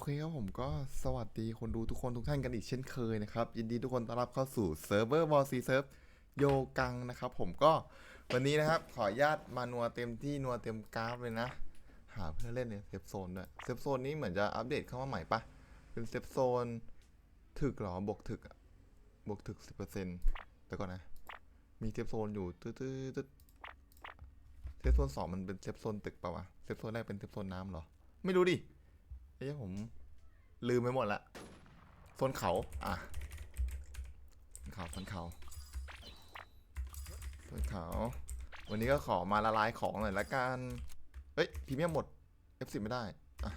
เคครับผมก็สวัสดีคนดูทุกคนทุกท่านกันอีกเช่นเคยนะครับ ยินดีทุกคนต้อนรับเข้าสู่เซิร์ฟเวอร์วอลซีเซิร์ฟโยกังนะครับผมก็วันนี้นะครับ ขออนุญาตมานัวเต็มที่นัวเต็มกราฟเลยนะ หาเพื่อนเล่นในเซฟโซนด้วยเซฟโซนนี้เหมือนจะอัปเดตเข้ามาใหม่ปะเป็นเซฟโซนถึกเหรอบวกถึกบวกถึกสิบเปอร์เซ็นต์แต่ก่อนนะ มีเซฟโซนอยู่ตืดตืดตืดเซฟโซนสองมันเป็นเซฟโซนตึกปะวะเซฟโซนแรกเป็นเซฟโซนน้ำเหรอ ไม่รู้ดิ เอ้ยผม ลืมไปหมดละโซนเขา อะโซนเขาโซนเขาโซนเขา วันนี้ก็ขอมาละลายของหน่อยละกันเอ้ยพรีเมียมหมด F10 ไม่ได้ อะ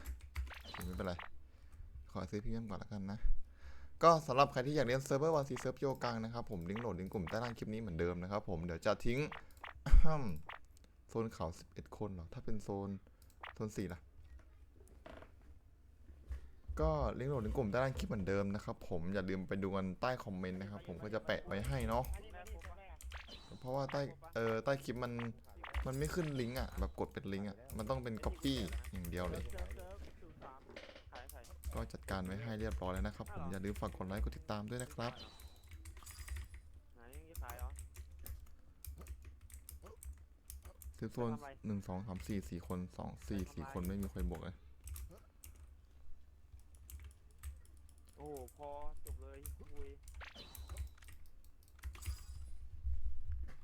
ไม่เป็นไร ขอซื้อพรีเมียมก่อนละกันนะ ก็สำหรับใครที่อยากเรียนเซิร์ฟเวอร์วันซีเซิร์ฟโยกังนะครับผมลิงก์โหลดลิงก์กลุ่มใต้ล่างคลิปนี้เหมือนเดิมนะครับผมเดี๋ยวจะทิ้งโซนเขา11 คนเหรอ ถ้าเป็นโซนโซน4ล่ะ ก็ลิงก์โหลดลิงก์กลุ่มใต้ล่างคลิปเหมือนเดิมนะครับผมอย่าลืมไปดูกันใต้คอมเมนต์นะครับผมก็จะแปะไว้ให้เนาะเพราะว่าใต้เออใต้คลิปมันมันไม่ขึ้นลิงก์อะแบบกดเป็นลิงก์อะมันต้องเป็น copy อย่างเดียวเลย ก็จัดการไว้ให้เรียบร้อยแล้วนะครับผมอย่าลืมฝากกดไลค์กดติดตามด้วยนะครับไหนยังจะขายเหรอเซฟโซนหนึ่งสองสามสี่สี่คนสองสี่สี่คนไม่มีใครบวกเลย อ้โหพอจบเลยคุย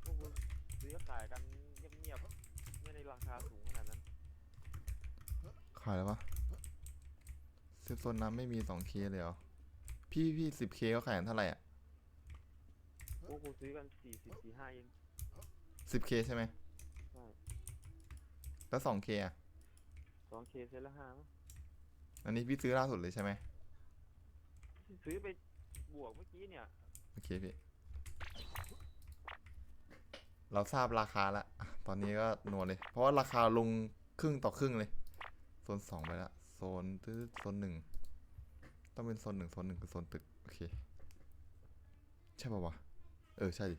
พวกคุณซื้อขายกันเงียบๆไม่ในราคาสูงขนาดนั้น ขายแล้วปะเซฟโซนน้ำไม่มีสองเคเลยเหรอ พี่พี่สิบเคเขาขายกันเท่าไหร่อะพวกกูซื้อกันสี่สิบสี่ห้าเองสิบเคใช่ไหมใช่แล้วสองเคอะสองเคเซตละห้ามั้งอันนี้พี่ซื้อล่าสุดเลยใช่ไหม ซื้อไปบวกเมื่อกี้เนี่ย โอเคพี่ เราทราบราคาแล้วอะตอนนี้ก็นวลเลย เพราะว่าราคาลงครึ่งต่อครึ่งเลย โซนสองไปละโซนตื้อโซนหนึ่ง ต้องเป็นโซนหนึ่งโซนหนึ่งคือโซนตึก โอเค ใช่ป่าวะ เออ ใช่ดิ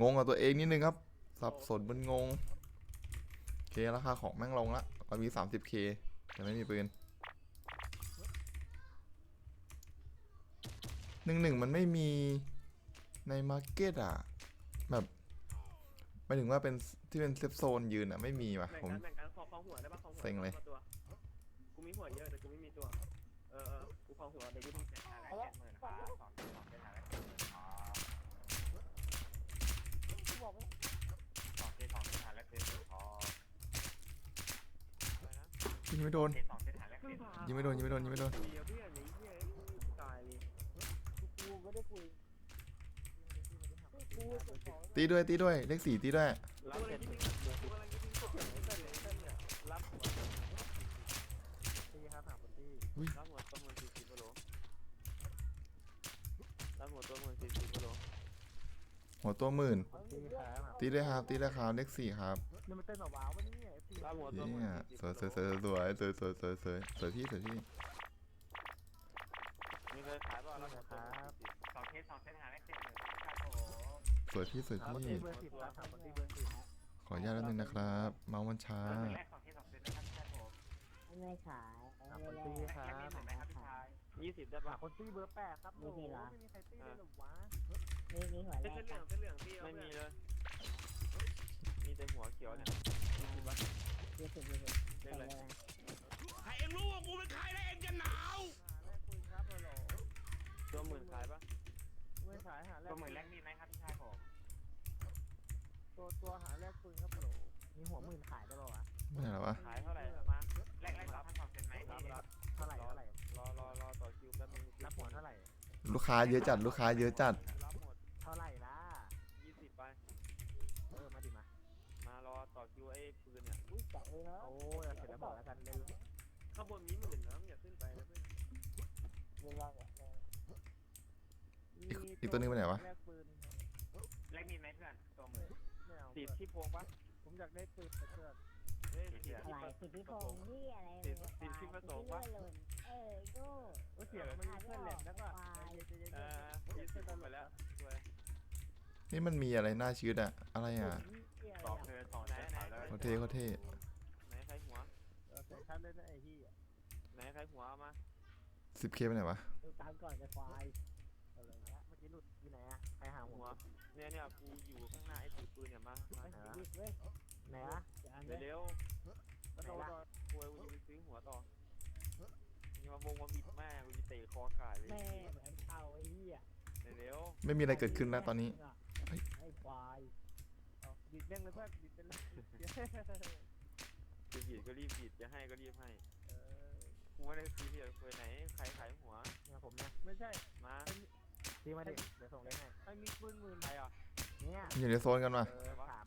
งงกับตัวเองนิดนึงครับ สับสนมันงง โอเค ราคาของแม่งลงละเรามีสามสิบเคแต่ไม่มีปืน หนึ่งหนึ่งมันไม่มีในมาร์เก็ตอะ แบบหมายถึงว่าเป็นที่เป็นเซฟโซนยืนอะ ไม่มีว่ะแบ่งผม กันแบ่งกันขอของหัวได้ปะของหัวเซ็งเลย ขอตัวกูมีหัวเยอะแต่กูไม่มีตัว เออเออกูของหัวเดี๋ยวกูต้องเซ็นอะไรอะไรนะยิงไม่โดนขึ้นพายิงไม่โดนยิงไม่โดนยิงไม่โดน เดียวเพื่อนไอ้เหี้ยตายเลย กู ไม่ได้คุยกูจะขอตีด้วยตีด้วยเลขสี่ตีด้วยรับกูเสร็กำจลังคิดถึงกูกำลังคิดถึงศพไอ้เต้นเลยไอ้เต้นเนี่ยรับหัวตีครับหาคนตีรับหมดตัวหมื่นสี่สิบกิโลรับหมดตัวหมื่นสี่สิบกิโลหัวตัวหมื่นตีครับหาตีด้วยครับตีด้วยครับเลขสี่ครับนี่มันเต้นแบบว้าววะเนี่ยตีรับหมดตัวหมื่นเนี่ยสี่สสิวยบสวยสวยสวยสวยสวยสวยสวยสวยพี่สวยพี่มีเลยขายป่ะรับหมดตัวหมื่นสี่สิบสอง เคสสองเส้นหาเลขเจ็ดหมื่นครับผมสวยพี่สวยหาคนพี่ตีเบอร์สิบครับหาคนตีเบอร์สิบขออนุญาตแป๊บนึงนะครับ เมาส์มันช้า เบอร์แรกสองเคสสองเส้นนะครับครับผมไม่ขายหาคนตีครัแค่นี้บหมื่นไหมครับพี่ชายยี่สิบได้หาป่ะคนตีเบอร์แปดครับโอ้โหไม่มีใครตีเลยหรอวะมีมีหัวเส้นแรเหลืกองเส้นเหลืองพี่เอาไม่เพื่มีอนเลย มีแต่หัวเขียวเนี่ยยี่สิบป่ะยี่สิบยี่สิบเรียใส่กอะไรเลยใครเองรู้ว่ากูเป็นใครแล้วเองจะหนาวหาแรกปืนครับฮัลโหลตัวหมื่นขายป่ะ ไม่ขายหาแรกตัวหมื่นแรกมีไหมครับพี่ชายผมตัวตัวหาแรกปืนครับฮัลโหลมีหัวหมื่นขายได้ป่าวะไม่ไหนหรอวะขายเท่าไหร่มาแรกแรกสองพันสองเส้นไหมรับพี่รับเท่าไหร่เท่าไหร่รอรอรอต่อคิวแป๊บนึงรับหัวเท่าไหร่ลูกค้าเยอะจัดลูกค้าเยอะจัดรับหมดเท่าไหร่ล่ะยี่สิบไปเออมาดิมามารอต่อคิวไอ้ปืนเนี่ยอุ้ยจับเลยเนาะโอ้ยเสร็จแล้วบอกแล้วกันเล่นข้างบนมีหมื่นนะมึงอย่าขึ้นไปนะเพื่อนเรื่องว่าเนี่ย อีกอีกตัวนึงไปไหนวะแรกปืนแรกมีไหมเพื่อนตัวหมื่นไม่เอาติดที่โพงปะผมอยากได้ปืนแต่เกิดเฮ้ยติดที่อะไรปะสิทธิพงษ์ที่อะไรเออโง่เออเสียงมันมีเพื่อนแหลมแล้วก็เออยี่สิบไปแล้วสวยนี่มันมีอะไรน่าชื่ออะอะไรอะสองเทินสองเส้นขายเลยเขาเท่เขาเท่ไหนใครหัวเออแต่ชัดเลยนะไอ้ที่รไหนใครหัวเอามาสิบเคไปไหนวะ ดูตามก่อนจะควาย อะไรเงี้ยเมื่ อกี้หลุดอยู่ไหนอะใครหาหัหัววเนี่ยเนี่ยกูอยู่ข้างหน้าไอ้ถือปืนเนี่ยมามาเฮ้ยรีบเว้ยไหนอะจะอันเนี้ยเร็วกระโดดก่อนๆกูกูจะไปซื้อหัวต่อนี่มาวงมาบิดแม่กูจะเตะคอขาดเลยแม่เหมือนเต่าไอ้เหี้ยเร็วไม่มีอะไรเกิดขึ้นแล้วตอนนี้ไอ้ควายเอาบิดเร่งเลยเพื่อนบิดเป็นเลยๆจะบิดก็รีบบิดจะให้ก็รีบให้เออกูไม่ได้ซีเรียสคุยไหนใครขายหัวเนี่ยผมนะไม่ใช่มา พี่มาดิเดี๋ยวส่งเล่นให้ไอ้มีปืนหมื่นใครอะเนี่ยอยู่ในโซนกันวะเออถาม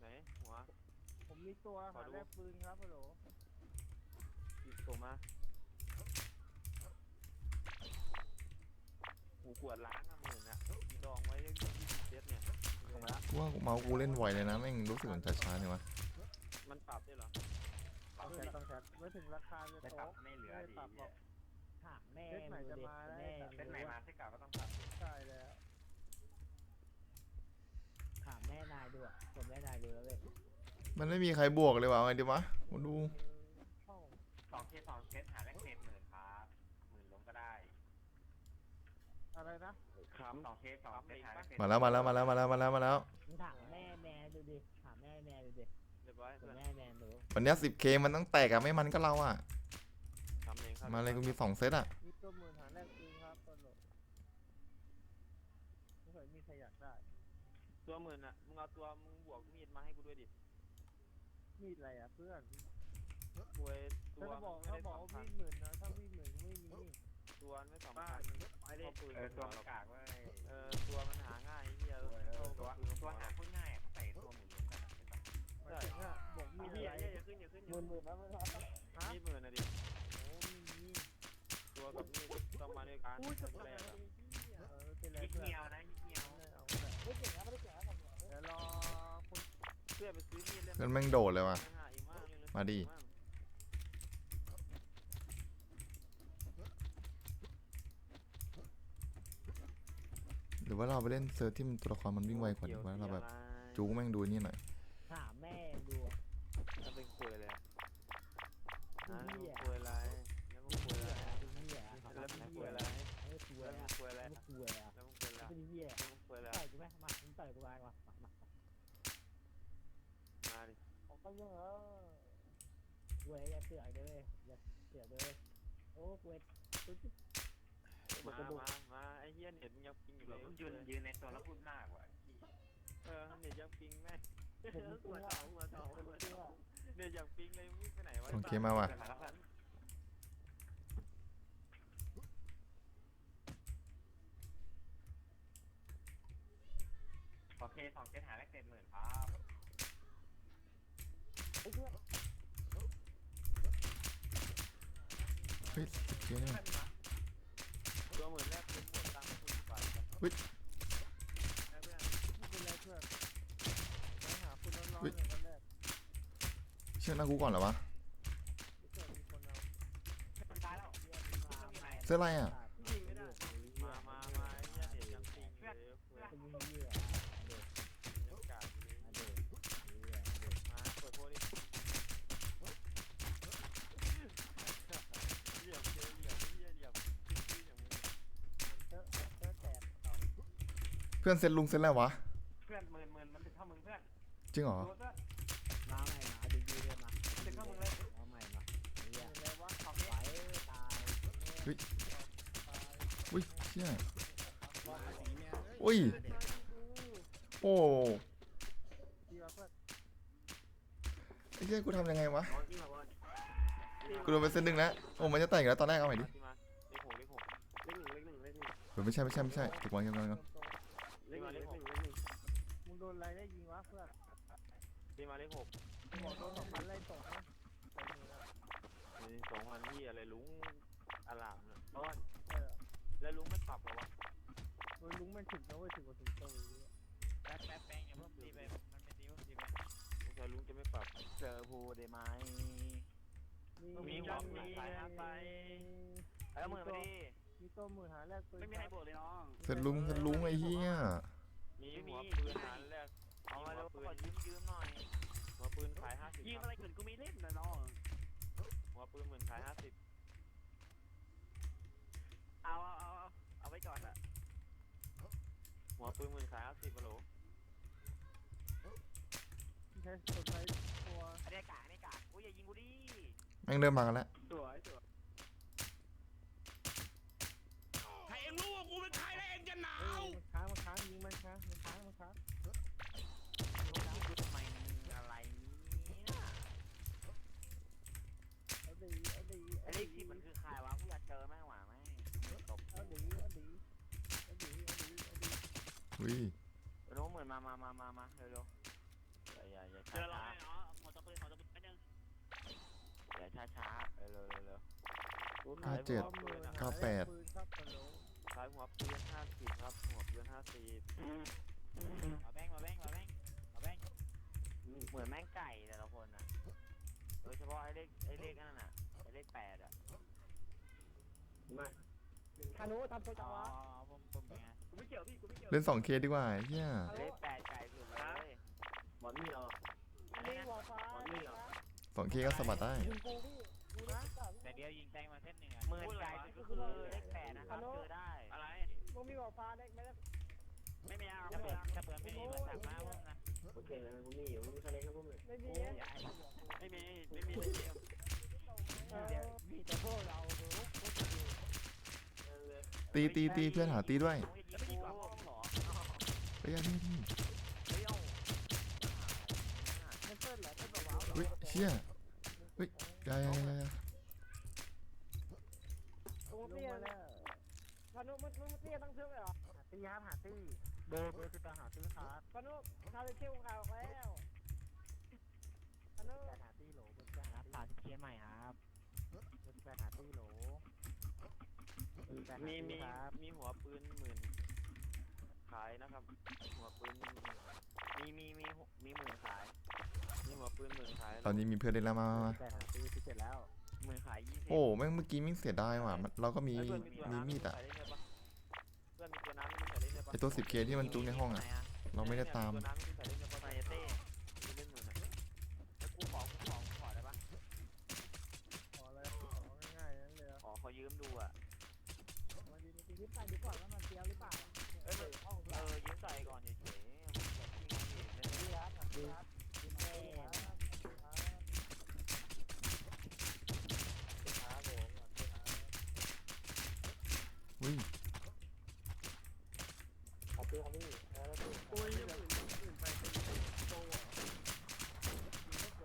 ไหนหัว ผมมีตัวหาแลกปืนครับฮัลโหลบิดส่งมากูขวดล้างอะหมื่นอะดองไว้ยี่สิบเซตเนี่ยส่งแล้วกูว่าเมาส์กูเล่นบ่อยเลยนะแม่งรู้สึกมันช้าๆเนี่ยวะมันปรับได้เหรอต้องแชทต้องแชทไม่ถึงราคาจะได้โตปรับไม่เหลือไม่ดีปรับหรอก ถามแม่เซ็ตไหนจะดูดิมาแล้ว แม่เส้นไหนรู้มาว่าเส้นเก่าก็ต้องปรับใช่แล้ว ถามแม่นายดูอะผมแม่นายดูแล้วเว้ยมันไม่มีใครบวกเลยวะเอาไงดีวะมาดูห้องสองเคสสองเคสหาแลกเศษหมื่นครับหมื่นลงก็ได้อะไรนะ ครับสองเคสสองเคสหาแลกเศษมาแล้วมาแล้วมาแล้วมาแล้วมาแล้วมาแล้ว มึงถามแม่แม่ดูดิถามแม่แม่ดูดิเรียบร้อยผมเพื่อนแม่แม่ดูวันเนี้สิบเคมันต้องแตกอะไม่มันก็เราอะทำเองครับ มาเลยกูมีสองเซตอะมีตัวหมื่นหาแลกปืนครับฮัลโหลไม่เคยมีใครอยากได้ ตัวหมื่นอะมึงเอาตัวมึงบวกมีดมาให้กูด้วยดิมีดอะไรอะเพื่อนกูไอ้ตัถ้าวจะบอกไม่ถ้าได้บอกว่าสำคัมีญดหมื่นนะถ้ามีดหมื่นไม่มีตัวไม่สำบ้าคัญไปดิเอาปืนเออตัตัววมันกากเว้ยเออตัวมันหาง่ายไอ้เหี้ยตัวเออเท่าตัวกับปืนตัวหาพูดง่ายอะใส่ตัวหมื่นลงกันอะเห็นปะหมายถึงอะบอกมีดอะไรอย่าขึ้นอย่าขึ้นหมื่นหมื่นนะหมื่นนะมีดหมื่นอะดิโอ้มีมีตัว กับมีดต้องมาด้วยกันอุ้ยจะแรตายกอะเออเป็นไรยิกเพื่อนเงียวนะยิกเงียวเอาแหละไม่เก่งนะไม่ได้เก่งนะผมบอกเดี๋ยวรอคุณเพื่อไปซื้อมีดเล่มเพื่อนแม่งโดดเลยว่ะ หาอีกมากเลยเลยมาดิ หรือว่าเราไปเล่นเซิร์ฟที่มันตัวละครมันวิ่งไวกว่าดีว่าเราแบบจูงแม่งดูนี่หน่อย ถามแม่ดูอะมันเป็นคุยเลยอะดูอะเหี้ยคุยอะไร ดิผมก็ยังเออเว้ยอย่าเสือกเลยอย่าเสือกเลยโอ้เว้ยตุ๊ดมามามาไอ้เหี้ยเน็ตยังปิงอยู่เลยยืนยืนในตัวแล้วพูดมากว่ะเออเน็ตยังปิงแม่งผมหัวเสาหัวเสาหัวเสาเน็ตยังปิงเลยมึงไปไหนวะโอเคมาว่ะโอเคสองเคสหาแลกเศษหมื่น ครับไอ้เหี้ยเฮ้ยสิบเคเนี่ยตัวหมื่นแรกเป็นหมดตังค์คุณบาทเฮ้ยไอ้เพื่อนไม่เป็นไรเพื่อนไปหาคุณร้อนๆอย่างนั้นแรกเชื่อหน้ากูก่อนเหรอวะเดี๋ยวเกิดมีคนเอาตายแล้วเสื้ออะไรอะยิงไม่ได้มา มา มาไอ้เหี้ยเน็ตยังปิงเลยเพื่อน เป็นเหี้ย ยังกาดอยู่เลย เด็กเหี้ยเด็ก มาเปิดโพดิเหลี่ยมเจอเหลี่ยมเหี้ยเหลี่ยมชื่ออย่างมึง เตอะเตอะแตกเอา เพื่อนเซ็นลุงเซ็นแล้ววะ เพื่อนหมื่นหมื่นมันถึงเข้ามึงเพื่อนจริงเหรอ ดูเพื่อนมาใหม่มาดีดีเลยมามันถึงเข้ามึงเลยมาใหม่มาเหี้ยเป็นไรวะสองเคไปสตายอุ้ยเชี่ยอุ้ย โอ้ดีวะเพื่อนไอ้เชี่ยกูทำยังไงวะโอ้ยยิ่งกว่าบอลกูโดนไปเส้นหนึ่งแล้วโอ้มันจะแต่งแล้วตอนแรกเอาใหม่ดิที่มาเลขหกเลขหกเลขหนึ่งเลขหนึ่งเลขหนึ่งเฮ้ยไม่ใช่ไม่ใช่ไม่ใช่เก็บไว้เก็บไว้ก่อน อะไรได้ยิงวะเพื่อนที่มาเลขหกบอกโดนสองพันไล่ตกนะใส่มือแล้วนี่สองพันที่อะไรลุงอลามเนี่ยบอลเออแล้วลุงไม่ปรับเหรอวะเว้ยลุงแม่งถึงนะเว้ยถึงกว่าถึงโตอีกแป๊บแป๊บแป๊บอย่าเพิ่งตีไป มันไม่ตีเพิ่งตีไปสงสัยลุงจะไม่ปรับ เจอพูได้ไหมมีมีหวังมีสายหาไปแล้วมือไปดิมีตัวมือหาแรกปืนไม่มีใครบวกเลยน้องเซ็นลุงเซ็นลุงไอ้เหี้ย มีหัวปืนหาแรกเอามาเร็วขอยืมยืมหน่อย หัวปืนขายห้าสิบยิงอะไรเกินกูไม่เล่นนะน้องมหัวปืนหมื่นขายห้าสิบเอาเอาเอาเอาเอาไว้ก่อนอะหัวปืนหมื่นขายห้าสิบฮัลโหลใช้คนใช้ตัวอันนี้กากอันนี้กากอุ้ยอย่ายิงกูดิแม่งเริ่มมากันแล้ว สวยสวยถ้าเองรู้ว่ากูเป็นใครแล้วเองจะหนาเอ้ว อุ้ยรู้เหมือนมามามามามาเร็วๆอย่าอย่าอย่าเจช้าอเราช้าไหมอ๋อขอตะปืนขอตะปืนแป๊บนึงอย่าช้าช้าเร็วเร็วเร็วเก้าเจ็ดหมื่นเก้าแปดปืนครับฮัลโหลขายหัวปืนห้าสิบครับหัวปืนห้าสิบมาแบงมาแบงมาแบงมาแบงเหมือนแม่งไก่แต่ละคนอะโดยเฉพาะไอ้เลขไอ้เลขนั่นน่ะไอ้เลขแปดอะมาฮานุทำตัวจัอ๋งอวะผมผมเป็นไง กูไม่เกี่ยวพี่กูไม่เกี่ยวเล่น 2K ดีกว่าเฮียเลขแปดไก่สุดเลยบอลนี่เหรอนี่วอลฟ้านี่เหรอ 2K ก็สะบัดได้ยิงกูพี่กูนะจับแต่เดียวยิงแตงมาเส้นหนึ่งอะหมื่นไก่ก็คือเลขแปดนะครับเจอได้อะไรมึงมีวอลฟ้าได้ไหมล่ะไม่ไม่เอาถ้าเปิดถ้าเปิดไม่มีมาสั่งมาผมนะโอเคนะกูมีอยู่กูมีคะแนนครับพวกมึงไม่มีไม่มีไม่มีเลยเดียวเออมีแต่พวกเราตีตีตีเพื่อนหาตีด้วย ยังนี่นี่เฮ้ยเอามันเติ้ลเหรอเติ้ลแบบว้าวเหรออุ้ยเชี่ยเฮ้ยอยาอยายายาตรงลงเตี้ยมาแล้วพานุมึงมึงเตี้ยตั้งชื่อไว้เหรอหาตี้ครับหาตี้เบอร์เบอร์คือการหาตี้ครับพานุคาร์เชื่อข่าวแล้วพานุการหาตี้โหลเป็นการหาตี้ผ่านเคสใหม่ครับเป็นการหาตี้โหลมีมีครับมีหัวปืนหมื่น ขายนะครับ หัวปืนหมื่นมีมีมีมีหมื่นขาย มีหัวปืนหมื่นขายตอนนี้มีเพื่อนเล่นแล้วมามามาการหาตี้ที่เสร็จแล้วหมื่นขายยี่สิบโอ้แม่งเมื่อกี้แม่งเสียดายว่ะมันเราก็มีเอ้ยเพื่อนมีตัวมีน้ำมีดอะใส่ได้ไหมปะเพื่อนมีตัวน้ำมีใส่ได้ไหมปะไอตัว 10K ที่มันจุกในห้องอะ เราไม่ได้ตาม ตัวน้ำมีใส่ได้ไหมปะ ไมเต้ เล่นหมื่นอะ แล้วกูขอกูขอกูขอได้ปะ ขอเลยของ่ายๆนั่นเลย ขอขอยืมดูอะ มาดีดีดีไปดีก่อนว่ามันเตี้ยหรือเปล่า เอ้ยมันเออยืมใส่ก่อนเฉยๆแบบที่งานเห็นเลย ดีครับดีครับดีครับ ครับผม อุ้ย ขอบคุณครับพี่แล้วก็ โอ้ยยังหมื่นหมื่นไปเป็นโตเหรอยิงก็โต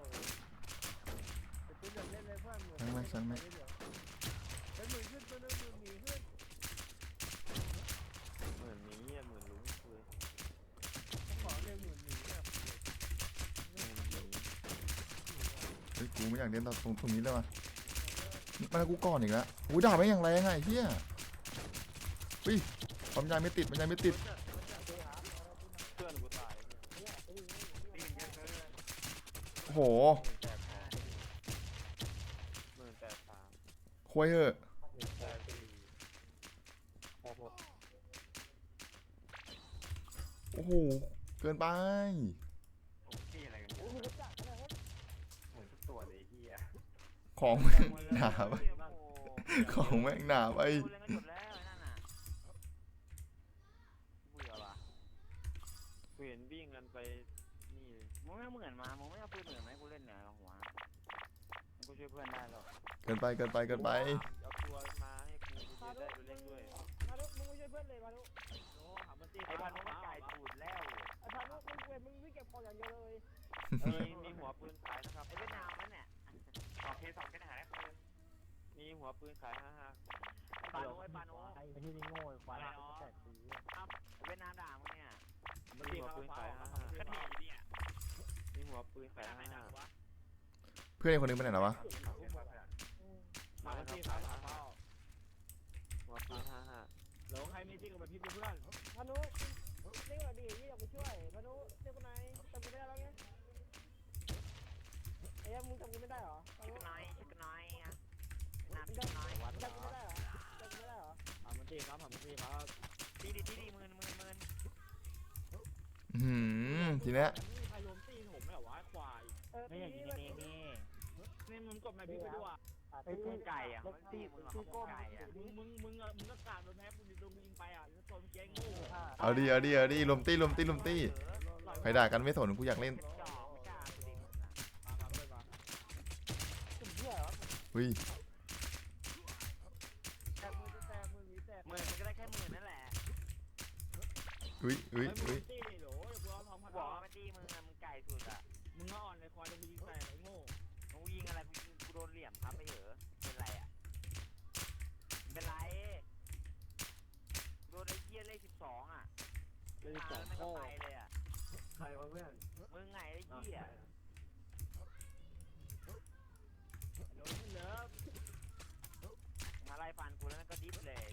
แต่ตัวเล่นเลยเพื่อนหมื่น ช่างแม่งช่างแม่ง เป็นหมื่นขึ้นตัวนึงหมื่นหนีขึ้น หมื่นนี้อะหมื่นลุ้งคุย ขอเลยหมื่นหนีแบบ หมื่นนี้ เฮ้ย กูไม่อยากเล่นตอตรงตรงนี้เลยว่ะมาแล้วกูก่อนอีกแล้วอุ้ยด่าไม่อย่างแรงไงเฮียอุ้ยความยาไม่ติดความยาไม่ติดโอ้โหคุยเหอะโอ้โห เกินไป ที่อะไรกัน โอ้โหจัดขนาดนั้น เหมือนทุกตัวเลยเฮีย ของแม่งหนาไปโอ้ของแม่งหนาไปกูเล่นก็จบแล้วไอ้นั่นน่ะเบื่อว่ะกูเห็นวิ่งกันไปนี่เลยมึงไม่เหมือนมามึงไม่เอาปืนเหมือนไหมกูเล่นเหนือหัวมึงกูช่วยเพื่อนได้หรอกเกินไปเกินไปเกินไป เอาตัวมาให้กูกูพาจะนุได้ไปมึเล่งนด้วยพานุมึงไม่ช่วยเพื่อนเลยพานุโอ้หามันตีไอ้พันธุ์มันไก่ตูดแล้วไอ้พานุมึงเว้ยมึงวิ่งเก็บของอย่างเดียวเลย มีมีหัวปืนขายนะครับไอ้เวียดนามนั่นเนี่ย สองเคสองเคสหาได้ปืนมีหัวปืนขายห้าห้าปาโนไอ้ปาโนไอ้ที่นี่โง่ควายแตกสีเวียดนามด่ามึงเนี่ยมีหัวปืนขายห้าห้าก็ถีบเนี่ยมีหัวปืนไปขายทำไมห้าดัห้างวะเพื่อนคนนึงไปไหนแล้ววะมาแล้วครับขายห้าห้าหัวปืนห้าห้าหลงใครมีจริงกับพี่เพื่อนพานุเรียกว่าดีที่อยากไปช่วยพานุเรียกว่าไหนจำกูไม่ได้แล้วไงไอ้ยังมึงจำกูไม่ได้เหรอพานุ ชิคน้อยชิคน้อยอะน้ำ มึง ชิคน้อย จำกูไม่ได้เหรอจำกูไม่ได้เหรอหามันตีครับหามันตีครับตีดีตีดีมืนมืนมืนอื้อหืมทีเนี้ยไม่มีใครโยมตีผมไม่หรอวะควายเออไม่ตีอยากยิงนี่เองนี่นี่มึงกดมาพี่ไปด้วยอไอ้พวกไก่อะมันตีมึงเหรอพวกไก่อะมึงมึงมึงอะมึงก็กาดโดนแพ้มึงโดนยิงไปอะแล้วตัวมึงเจ๊งงูเอาดิเอาดิเอาดิรวมตี้รวมตี้รวมตี้ใครด่ากันไม่สนกูอยากเล่นจอกไม่กล้ากูดิมึงอะมามาเลยมาถึงเหี้ยเหรอเฮ้ย เฮ้ยเฮ้ยเฮ้เฮ้ยยตีโหลเดี๋ยวกูเอาทองพันบอกว่าไม่ตีมึงอะมึงไก่สุดอะมึงก็อ่อนเลยควายโดนยิงใส่ไอ้โง่มึงยิงอะไรกูยิงกูโดนเหลี่ยมครับไปเหอะเป็นไรอะเป็นไรโดนไอ้เหี้ยเลขสิบสองอะเลยตาสอมงแล้วมันก็โอ้ไปเลยอะใครวะเพื่อนมึงไงไอ้เหี้ยโดนขึ้นเลิฟมาไล่ฟันกูแล้วมันก็ดิฟเลย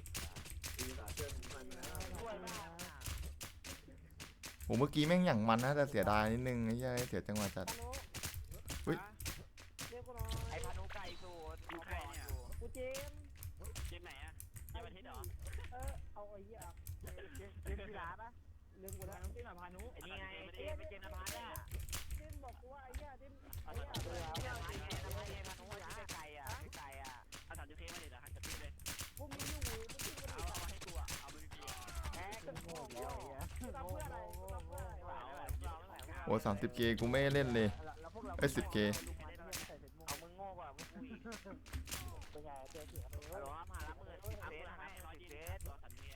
ดีสาเพื่อนมันนะช่วยมาก อะผมเมื่อกี้แม่งอย่างมันนะแต่เสียดายนิดนึงไอ้เหี้ยเสียจังหวะจัดพานุเฮ้ยเรียกกูหน่อยไอ้พานุไก่สูตรกูบอกอยู่กูเจมส์เกมไหนอะเกมอาทิตย์เหรอเออเอาไอ้เหี้ยเจมส์เจมส์กีฬาปะเรื่องกูพานะนุที่มาพานุไอ้นี่ไงเจมไม่เจมนภัสอะเจมส์บอกกูว่าไอ้เหี้ยเจมส์ไอ้เอาเหี้ย อ้สามสิบเกกูไม่เล่นเลยแล้วพวกเราไอ้ 10K เอามึงโง่กว่าพวกกูอีกเป็นไงเจอเสียงฮัลโหลครับหาละหมื่นสิบเซตนะครับหมื่นสิบเซต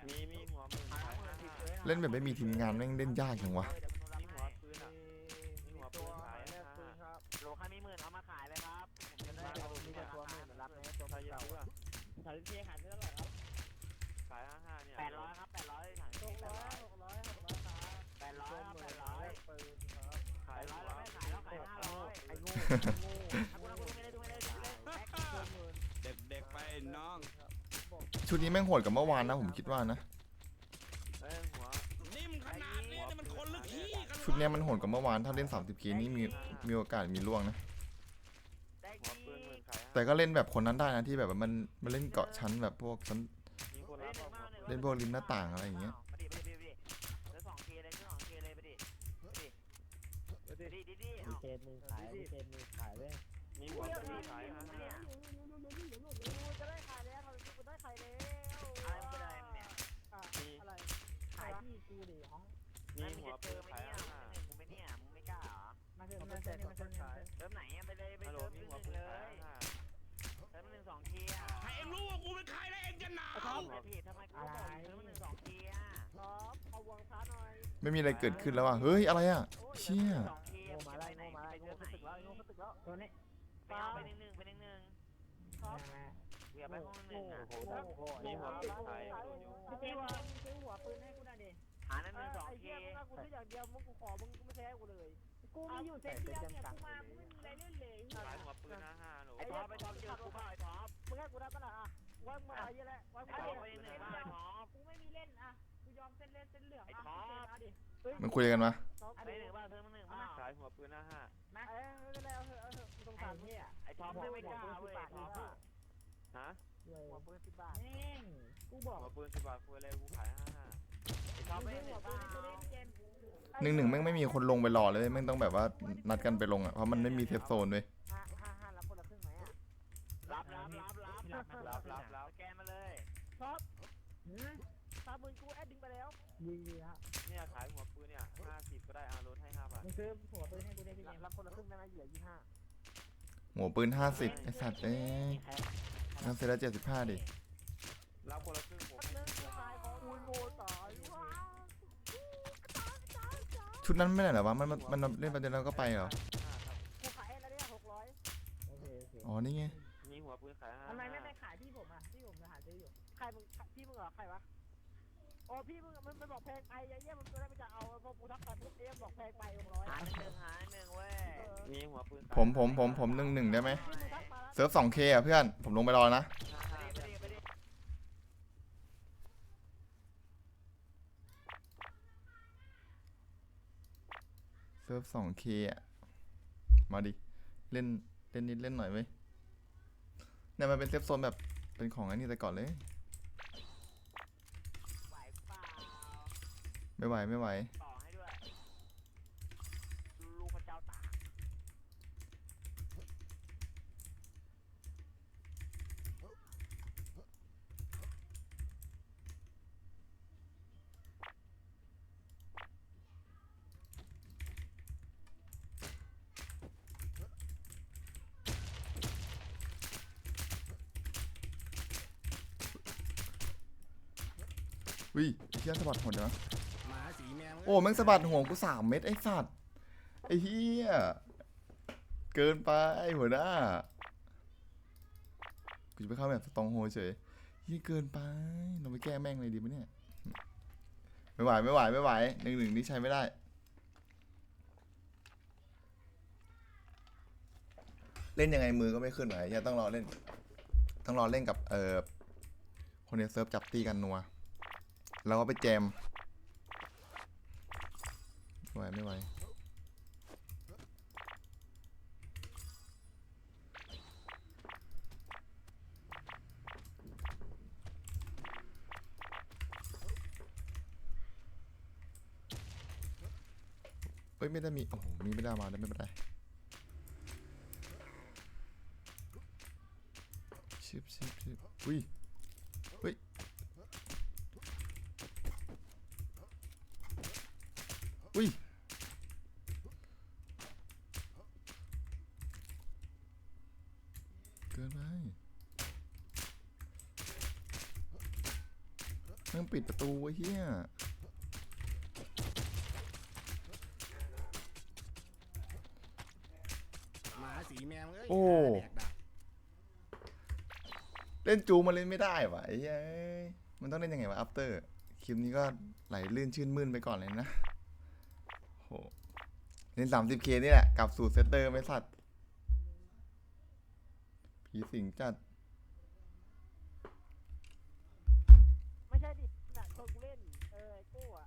มีมีหัวมือหาขายละหมื่นสิบเซตเล่นแบบไม่มีทีมงานแม่งเล่นยากจังวะเดี๋ยวมันมีรับหัวให้ปืนอะมีหัวปืตัวนขายแรนะกปืนครับโหลใครมีหมื่นเอามาขายเลยครับผมจะได้ได้เอามีมีแต่แต่ตัตัววมืมืออรับไหมตัวใครจะเก่าซื้ออะสามจุดเคขายเท่า โง่โง่ถ้ากูถ้ากูไม่ได้ดูไม่ได้ดูไม่ได้แม็กตัวมือเด็กๆไปน้องชุดนี้แม่งโหดกับเมื่อวานนะผมคิดว่านะ เอ้ยหัวนิ่มขนาดนี้นี่มันคนลึกขี้กันชุดเนี้ยมันโหดกับเมื่อวานถ้าเล่น 30เกนี่มีมีโอกาสมีล่วงนะได้หัวกี่ปืนหมื่นขายห้าแต่ก็เล่นแบบคนนั้นได้นะที่แบบว่ามันมันเล่นเกาะชั้นแบบพวกชั้น มีคนเล่รันบหนึ่งเอามากหนึ่งเล่นพวกริมหน้าต่างอะไรอย่างเงี้ย ดิมีเศษมือขายมีเศษมือขายเว้ยมีหัวปืนขายห้าห้าจะได้ขายแล้วเราจะได้ขายแล้วอะไรมันเป็นอะไรเนี่ยอะอะไรขายที่กูดิอ๋อมีหัวปืนขายห้าห้ากูไม่เนี่ยมึงไม่กล้าเหรอมาเถอะมาเถอะมาเถอะมาเถอะเติมไหนอะไปเลยไปฮัลโหลเติมมีหนึ่งหัวปืนเลขายยห้าเติมหนึ่งสองทีอะให้เองรู้ว่ากูเป็นใครแล้วเองจะหนาวท็อปแต่ผิดทำไมกูบอกเติมหนึ่งสองทีอะท็อปเอาวงช้าหน่อยไม่มีอะไรเกิดขึ้นแล้วอะเฮ้ยอะไรอะโอ้ยเชี่ย ตึกแล้วตัวนี้ไปเอาไปหนึ่งหนึ่งไปหนึ่งหนึ่งท็อปเวียไปห้องหนึ่งอะโอ้โหโอ้โหมีหัวปืนขายพี่เจมส์ซื้อหัวปืนให้กูหน่อยดิหาหนึ่งหนึ่งสองไอ้ทีเหี้ยมึงเอากูซื้ออย่างเดียวมึงกูขอมึงกูไม่แท้กูเลย กูมีอยู่เซตเดียวเนี่ยกูมากูไม่มีอะไรเล่นเลยขายหัวปืนห้าห้าหนูไอ้ท็อปไอ้ท็อปเจอกูเปล่าไอ้ท็อปมึงให้กูได้ปะล่ะอะว่ามึงมาเยอะแล้วว่ามึไอ้งท็อปมาไปเยหนึ่งอะบ้าไอ้ท็อปกูไม่มีเล่นอะกูยอมเส้นเล่นเส้นเหลืองไอ้อะท็อปเอาดิมันคุยกันมาท็อปไปหนึ่งบ้าเติมหนึ่งบ้าขายหัวปืนห้าห้า มาเอ้ยไม่เป็นไรเอาเถอะเอาเถอะกูสงสารมึงไอ้ท็อปไม่กล้าเว้ยท็อปอะฮะหัวปืนสิบบาทแม่งกูบอกหัวปืนสิบบาทคุยเลยกูขายห้าห้าไอ้ท็อปไปซื้อหหันึ่วงปืบ้านให้กูดิพี่เจมส์หนึ่งหนึ่งแม่งไม่มีคนลงไปรอเลยแม่งต้องแบบว่านัดกันไปลงอะเพราะมันไม่มีเซฟโซนเลยห้าห้าห้ารับคนละครึ่งไหมอะรับรับรับรับรับรับรับแกมาเลยท็อปสามหมื่นกูแอดดิ้งไปแล้ว ยิงดีฮะเนี่ยขายหัวปืนเนี่ยห้าสิบก็ได้อาลดให้ห้าบาทมึงซื้อหัวปืนให้กูได้พี่เจมส์รับคนละครึ่งได้ไหมเหลือยี่ห้าหัวปืน50ไอสัตว์เอ้ยงั้นเซตละ75ดิรับคนละครึ่งผมเรื่องขายของกูโง่ตายว้าวชุดนั้นไม่ไหนเหรอวะมันมันมันเล่นไปเดียวแล้วก็ไปเหรอห้าครับกูขายให้แล้วเนี่ยหกร้อยโอเคโอเคอ๋อนี่ไงมีหัวปืนขายห้าทำไมไม่ไปขายที่ผมอะที่ผมจะหาซื้ออยู่ใครมึงพี่มึงเหรอใครวะ อ๋อพี่มึงมันมันบอกแพงไปไอ้เหี้ยมึงก็ได้ไปจะเอาพอกูทักไปปุ๊บเอ๊ะบอกแพงไปหกร้อยหาหนึ่งหาหนึ่งเว้ยมีหัวปืนผมผมผมผมหนึ่งหนึ่งได้ไหมพี่มึงทักมาแล้วเซิร์ฟ 2K อะเพื่อน ผมลงไปรอนะห้าไปห้าดิไปดิไปดิเซิร์ฟ 2K อะ มาดิ เล่น เล่นนิดเล่นหน่อยเว้ยเนี่ยมันเป็นเซฟโซนแบบ เป็นของไอ้นี่แต่ก่อนเลย ไม่ไหวไม่ไหว ต่อให้ด้วย ลูกพระเจ้าตากอุ้เชี่ยสะบัดหมดเนะ โอ้แม่งสะบัดหัวกูสามเม็ดไอ้สัตว์ไอ้เหี้ยเกินไปหัวหน้ากูจะไปเข้าแบบสตองโฮเฉยเหี้ยเกินไปเราไปแก้แม่งเลยดีปะเนี่ยไม่ไหวไม่ไหวไม่ไหวหนึ่งหนึ่งนี่ใช้ไม่ได้เล่นยังไงมือก็ไม่ขึ้นไหวย่าต้องรอเล่น ต้องรอเล่นกับเอ่อคนในเซิร์ฟจับตีกันนัว แล้วก็ไปแจม ไม่ไหวไม่ไหวเอ้ยไม่ได้มี โอ้โห มีไม่ได้มาได้ไม่เป็นไรชิบชิบชิบอุ้ย จูมาเล่นไม่ได้วะไอ้ยเอ้ยมันต้องเล่นยังไงวะ after คลิปนี้ก็ไหลลื่นชื่นมื่นไปก่อนเลยนะโหเล่น 30k นี่แหละกลับสู่เซตเตอร์ไม่สัตว์ผีสิงจัดไม่ใช่ดิน่ะเคยกูเล่น เออไอ้โก้อะ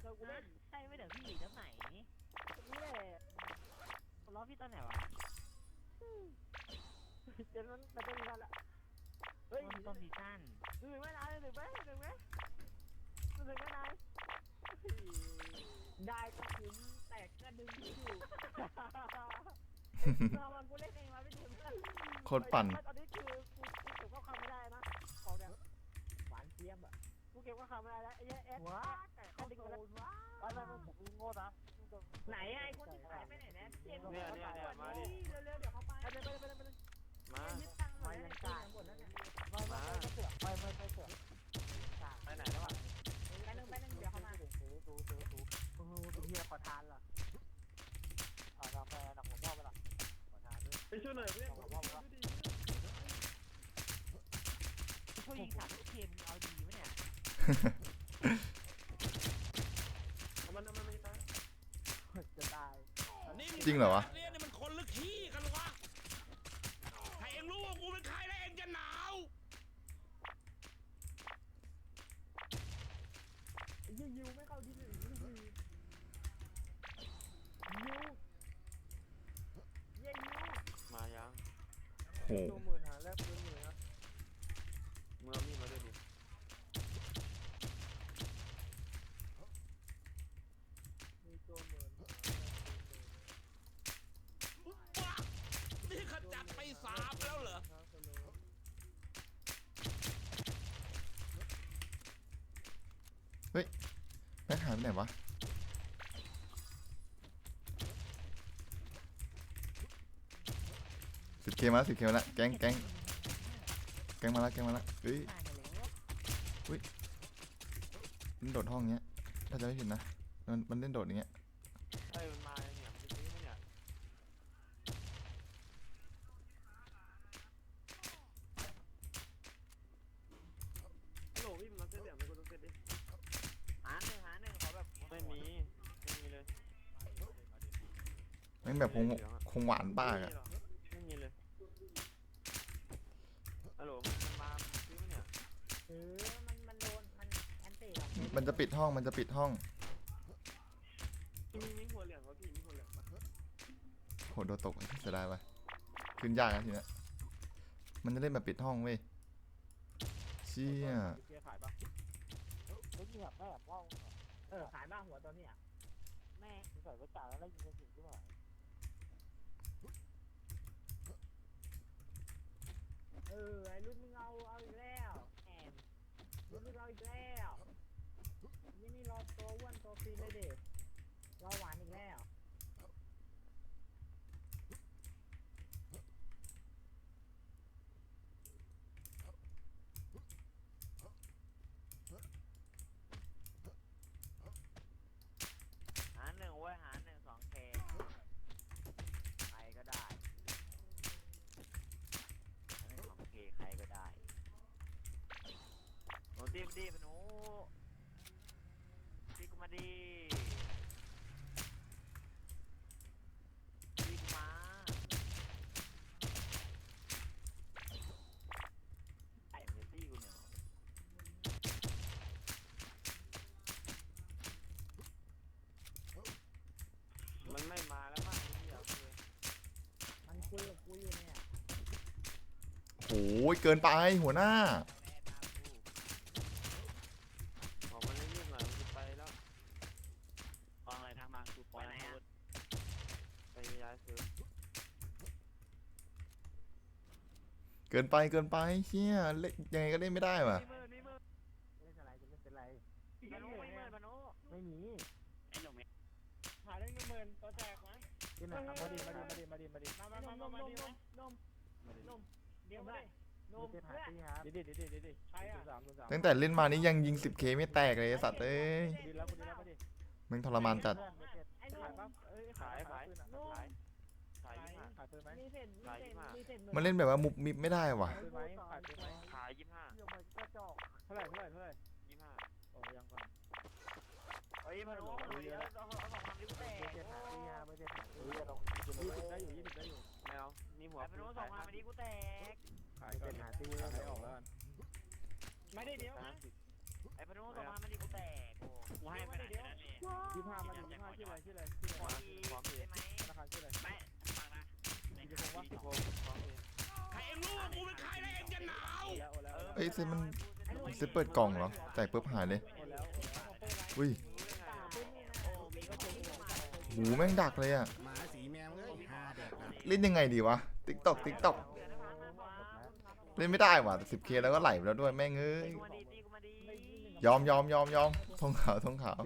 เคยกูเล่นใช่ไม่เดี๋ยวพี่น้ำไหนนี่แหละล้อพี่ตอนไหนวะเดี๋ยวมันมันจะมีวันละ เฮ้ยต้นซีซั่นหนึ่งไม่นานหนึ่งไหมหนึ่งไหมหนึ่งไม่นานได้ก็คุ้มแตกก็ดึงอยู่ตอนกูเล่นเองมาไม่ถึงโคตรปั่นตอนนี้คือกูกูเก็บข้อความไม่ได้นะของเนี่ยหวานเจี๊ยบอะกูเก็บข้อความไม่ได้แล้วไอ้เหี้ยแอดว้าแต่เขาดึงไปแล้วว้าไปไปผมโง่นะไหนไอ้คนที่ขายไปไหนนะเทียนเนี่ยเนี่ยเนี่ยมาดิเร็วๆเดี๋ยวเขาไปไปไปไปไปมายึดตังค์หน่อยยังจ่า ยหมดแล้วเนี่ยไม่ไม่ไม่เสือกไม่ไม่ไม่เสือกไปไหนแล้วอะไปนึงไปนึงเดี๋ยวเข้ามาดูดูดูดูดูดูเฮียขอทานเหรออ่าทำไปหนักหัวพ่อไปละขอทานด้วยไปช่วยหน่อยเพื่อนหัวพ่อไปละช่วยยิงสามเทียนเอาดีไหมเนี่ยมันมันไม่ตายจะตายจริงเหรอวะ เนี่ยนี่มันคนหรือขี้กันวะถ้าเองรู้ว่ากูเป็นใครแล้วเองจะหนาว ยิงยิวไม่เข้าที่หนึ่งยิงยิวยิวเย้ยิว มายัง โห ตัวหมื่นหาแลกปืนหมื่นนะ มือเอามีดมาด้วยดิ มีตัวหมื่น บ้านี่ขจัดไปสามแล้วเหรอ แม่งหาย ไปไหนวะ สิบเคมาสิบเคมาละ แก๊งแก๊งแก๊งมาละแก๊งมาละเฮ้ยเล่นโดดห้องเงี้ย ถ้าจะไม่ผิดนะ มันมันเล่นโดดอย่างเงี้ย เฮ้ยมันมาเนี่ยมันจะซื้อไหมเนี่ย ฮัลโหลพี่มันมาเส้นเหลืองไปกูต้องเส้นดิ หาหนึ่งหาหนึ่งขอแบบ ไม่มีไม่มีเลย แม่งแบบคง คงหวานป้ากอะไม่มีเลยฮัลโหลมันมาซื้อไหมเนี่ยเออมันมันโดน มันแอนตี้หรอมันจะปิดห้องมันจะปิดห้องมีมีหัวเหลืองวะพี่มีหัวเหลืองปะโหโดนตกเสียดายว่ะขึ้นยากนะทีเนี้ยมันจะเล่นแบบปิดห้องเว้ยเชี่ยเกียร์ขายปะไม่ยิงแบบแม่แบบว่าวเออขายบ้างหัวตอนนี้อะแม่ใส่ไว้จ่ายแล้วยิงกระสุนขึ้นม เออไอ้รุ่นมึงเอาเอาอีกแล้วแอนรุ่นมึงเอาอีกแล้วนี่นี่รอตัวอ้วนตัวฟีนเลยเด็กรอหวานอีกแล้ว มาดิพนุตีกูมาดิตีกูมาไอ้เมตี้กูเนี่ยมันไม่มาแล้วมั้งไอ้เหี้ยคือมันคุยกับกูอยู่เนี่ย โอ้ยเกินไปหัวหน้า กินไปเกินไปเชี่ยเล่นยังไงก็เล่นไม่ได้ว่ะมีมือมีมือเล่นอะไรจะเล่นเป็นไรพนุไม่เมื่อยพนุไม่มีไอ้หนุ่มเนี่ยหาได้หนึ่งหมื่นตัวแจกไหมที่ไหนครับมาดิมาดิมาดิมาดิมาดิมามามามาดีไหมนมนมเดี๋ยวมาดินมไม่ใช่เพื่อนหาตี้ครับดิดิดิดิดิดิใครอะสามตัวสามตั้งแต่เล่นมานี่ยังยิง 10k ไม่แตกเลยไอ้สัตว์เอ้ยดิแล้วดิแล้วดิแม่งทรมานจัดเพื่อนไม่ใช่ไอ้นขายมปั๊บเอ้ยขายขาย ขายปืนไหมมีเศษมีเศษมีเศษมันเล่นแบบว่ามุบมิบไม่ได้ว่ะปืนไหมขายปืนไหมขายยี่ห้าเดี๋ยวมันก็จอกเท่าไหร่เท่าไหร่เท่าไหร่ยี่ห้าโอ้ยังก่อนเฮ้ยพนุพนุเดี๋ยวเอาเอาสองพันนิ้วแตไม่กใช่หาตี้ครับไม่ใช่หาตี้ยี่สิบได้อยู่ยี่สิบได้อยู่แมวนี่หัวไอ้พนุสองพันมาดิกูแตกขายไม่ก่อใช่นหาตี้ขายออกแล้วกันไม่ได้เดี๋ยวห้านะสิบไอ้พนุสองพันมาดิกูแตกโอ้กูให้ไปไหนนั่นนี่ยี่ห้ามันยี่ห้าชื่ออะไรชื่ออะไรชื่อขออะไรทีได้ไหมธนาคารชื่ออะไรไม่ วะสิบหกสองใครเอ็งรู้ว่ากูเป็นใครแล้วเอ็งจะหนาวเอ้ยเซมันเซเปิดกล่องเหรอแตกปุ๊บหายเลยอุ้ยหูแม่งดักเลยอะเล่นยังไงดีวะติ๊กตอกติ๊กตอกเล่นไม่ได้ว่ะ 10k แล้วก็ไหลไปแล้วด้วยแม่งเอ้ยยอมยอมยอมยอมทองขาวทองขาว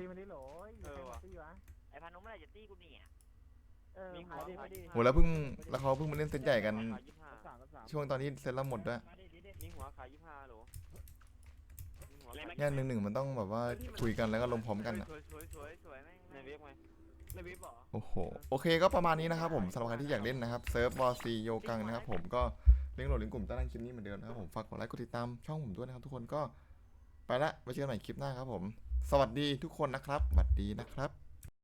เออมีหัหาวตี้ขามายดิยี่โหแล้วเพิ่งแล้วเขาเพิ่งมาเล่นเซตใหญ่กัน ขายยี่ห้าสามกับสามช่วงตอนนี้เซตละหมดด้วยมาดิดิดินี่หัวขายยี่ห้าหรอนี่หัวขายเนี่ยหนึ่งหนึ่งมันต้องแบบว่าคุยกันแล้วก็ลงพร้อมกันอะสวยสวยสวยสวยแม่งในเว็บไหมในวิบเหรอ โอ้โห โอเคก็ประมาณนี้นะครับผมสำหรับใครที่อยากเล่นนะครับเซิร์ฟวอร์ซีโยกังนะครับผมก็ลิงก์โหลดลิงก์กลุ่มใต้ล่างคลิปนี้เหมือนเดิมนะครับผมฝากกดไลค์กดติดตามช่องผมด้วยนะครับทุกคนก็ไปละไว้เจอกันใหม่คลิปหน้าครับผม สวัสดีทุกคนนะครับสวัสดีนะครับ